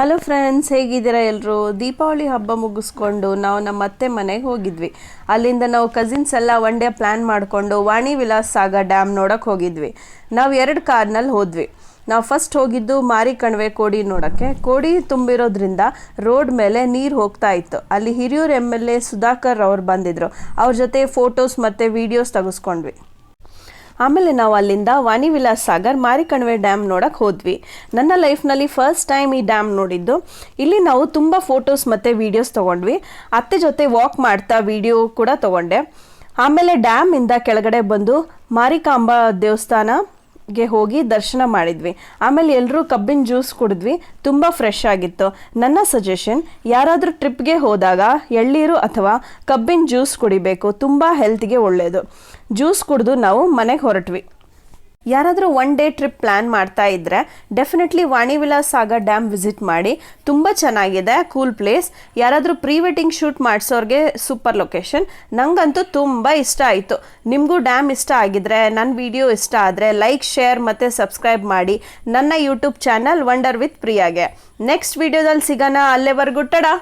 Hello friends ಹೇಗಿದ್ದೀರಾ ಎಲ್ಲರೂ ದೀಪಾವಳಿ ಹಬ್ಬ ಮುಗಿಸ್ಕೊಂಡು ನಾವು ನಮ್ಮ ಅತ್ತೆ ಮನೆಗೆ ಹೋಗಿದ್ವಿ. ಅಲ್ಲಿಂದ ನಾವು ಕಸಿನ್ಸ್ ಎಲ್ಲ ಒನ್ ಡೇ ಪ್ಲ್ಯಾನ್ ಮಾಡಿಕೊಂಡು ವಾಣಿ ವಿಲಾಸ್ ಸಾಗರ್ ಡ್ಯಾಮ್ ನೋಡೋಕೆ ಹೋಗಿದ್ವಿ. ನಾವು ಎರಡು ಕಾರ್ನಲ್ಲಿ ಹೋದ್ವಿ. ನಾವು ಫಸ್ಟ್ ಹೋಗಿದ್ದು ಮಾರಿ ಕಣಿವೆ ಕೋಡಿ ನೋಡೋಕ್ಕೆ. ಕೋಡಿ ತುಂಬಿರೋದ್ರಿಂದ ರೋಡ್ ಮೇಲೆ ನೀರು ಹೋಗ್ತಾ ಇತ್ತು. ಅಲ್ಲಿ Hiriyur M L A Sudhakar ಅವ್ರು ಬಂದಿದ್ರು. ಅವ್ರ ಜೊತೆ ಫೋಟೋಸ್ ಮತ್ತು ವೀಡಿಯೋಸ್ ತೆಗೆಸ್ಕೊಂಡ್ವಿ. ಆಮೇಲೆ ನಾವು ಅಲ್ಲಿಂದ ವಾಣಿ ವಿಲಾಸ್ ಸಾಗರ್ ಮಾರಿಕಣಿವೆ ಡ್ಯಾಮ್ ನೋಡಕ್ಕೆ ಹೋದ್ವಿ. ನನ್ನ ಲೈಫ್ನಲ್ಲಿ ಫಸ್ಟ್ ಟೈಮ್ ಈ ಡ್ಯಾಮ್ ನೋಡಿದ್ದು. ಇಲ್ಲಿ ನಾವು ತುಂಬ ಫೋಟೋಸ್ ಮತ್ತು ವೀಡಿಯೋಸ್ ತೊಗೊಂಡ್ವಿ. ಅತ್ತೆ ಜೊತೆ ವಾಕ್ ಮಾಡ್ತಾ ವಿಡಿಯೋ ಕೂಡ ತೊಗೊಂಡೆ. ಆಮೇಲೆ ಡ್ಯಾಮಿಂದ ಕೆಳಗಡೆ ಬಂದು ಮಾರಿಕಾಂಬಾ ದೇವಸ್ಥಾನಗೆ ಹೋಗಿ ದರ್ಶನ ಮಾಡಿದ್ವಿ. ಆಮೇಲೆ ಎಲ್ಲರೂ ಕಬ್ಬಿನ ಜ್ಯೂಸ್ ಕುಡಿದ್ವಿ. ತುಂಬ ಫ್ರೆಶ್ ಆಗಿತ್ತು. ನನ್ನ ಸಜೆಷನ್ ಯಾರಾದರೂ ಟ್ರಿಪ್ಗೆ ಹೋದಾಗ ಎಳ್ಳೀರು ಅಥವಾ ಕಬ್ಬಿನ ಜ್ಯೂಸ್ ಕುಡಿಬೇಕು. ತುಂಬ ಹೆಲ್ತ್ಗೆ ಒಳ್ಳೆಯದು ಜ್ಯೂಸ್ ಕುಡಿದು ನಾವು ಮನೆಗೆ ಹೊರಟ್ವಿ. ಯಾರಾದರೂ ಒನ್ ಡೇ ಟ್ರಿಪ್ ಪ್ಲ್ಯಾನ್ ಮಾಡ್ತಾ ಇದ್ದರೆ definitely Vani Vilas Sagar dam visit ಮಾಡಿ. ತುಂಬ ಚೆನ್ನಾಗಿದೆ ಕೂಲ್ ಪ್ಲೇಸ್ ಯಾರಾದರೂ ಪ್ರೀ ವೆಡ್ಡಿಂಗ್ ಶೂಟ್ ಮಾಡಿಸೋರಿಗೆ ಸೂಪರ್ ಲೊಕೇಶನ್ ನಂಗಂತೂ ತುಂಬ ಇಷ್ಟ ಆಯಿತು. ನಿಮಗೂ ಡ್ಯಾಮ್ ಇಷ್ಟ ಆಗಿದ್ರೆ ನನ್ನ ವಿಡಿಯೋ ಇಷ್ಟ ಆದರೆ ಲೈಕ್ ಶೇರ್ ಮತ್ತು ಸಬ್ಸ್ಕ್ರೈಬ್ ಮಾಡಿ. ನನ್ನ ಯೂಟ್ಯೂಬ್ ಚಾನಲ್ ವಂಡರ್ ವಿತ್ ಪ್ರಿಯಾಗೆ ನೆಕ್ಸ್ಟ್ ವಿಡಿಯೋದಲ್ಲಿ ಸಿಗೋಣ. ಅಲ್ಲೇವರೆಗೂ ಟಡಾ!